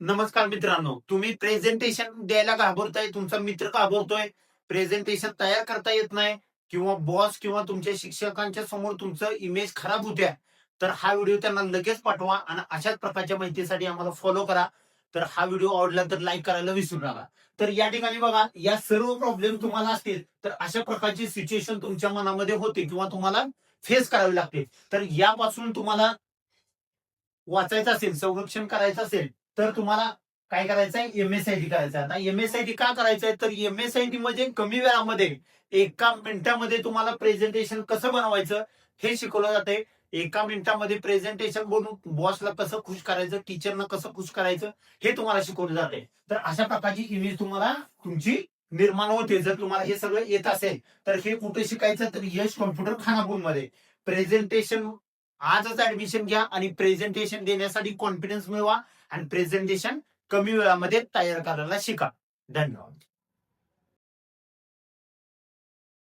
नमस्कार मित्रांनो तुम्ही प्रेझेंटेशन द्यायला घाबरताय तुमचा मित्र घाबरतोय प्रेझेंटेशन तयार करता येत नाही किंवा बॉस किंवा तुमच्या शिक्षकांच्या समोर तुमचं इमेज खराब होत्या तर हा व्हिडिओ त्यांना लगेच पाठवा आणि अशाच प्रकारच्या माहितीसाठी आम्हाला फॉलो करा. तर हा व्हिडिओ आवडला तर लाईक करायला विसरू नका. तर या ठिकाणी बघा या सर्व प्रॉब्लेम तुम्हाला असतील तर अशा प्रकारची सिच्युएशन तुमच्या मनामध्ये होते किंवा तुम्हाला फेस करावी लागते तर यापासून तुम्हाला वाचायचं असेल संरक्षण करायचं असेल तर तुम्हाला काय करायचंय? एमएसआयटी करायचं आता एमएसआयटी का करायचंय? तर एमएसआयटी म्हणजे कमी वेळामध्ये एका मिनिटामध्ये तुम्हाला प्रेझेंटेशन कसं बनवायचं हे शिकवलं जाते एका मिनिटामध्ये प्रेझेंटेशन बनवून बॉसला कसं खुश करायचं टीचरना कसं खुश करायचं हे तुम्हाला शिकवलं जाते तर अशा प्रकारची इमेज तुम्हाला तुमची निर्माण होते. जर तुम्हाला हे सगळं येत असेल तर हे कुठे शिकायचं? तर यश कॉम्प्युटर खानापूरमध्ये प्रेझेंटेशन आजच ऍडमिशन घ्या आणि प्रेझेंटेशन देण्यासाठी कॉन्फिडन्स मिळवा आणि प्रेझेंटेशन कमी वेळामध्ये तयार करायला शिका. धन्यवाद.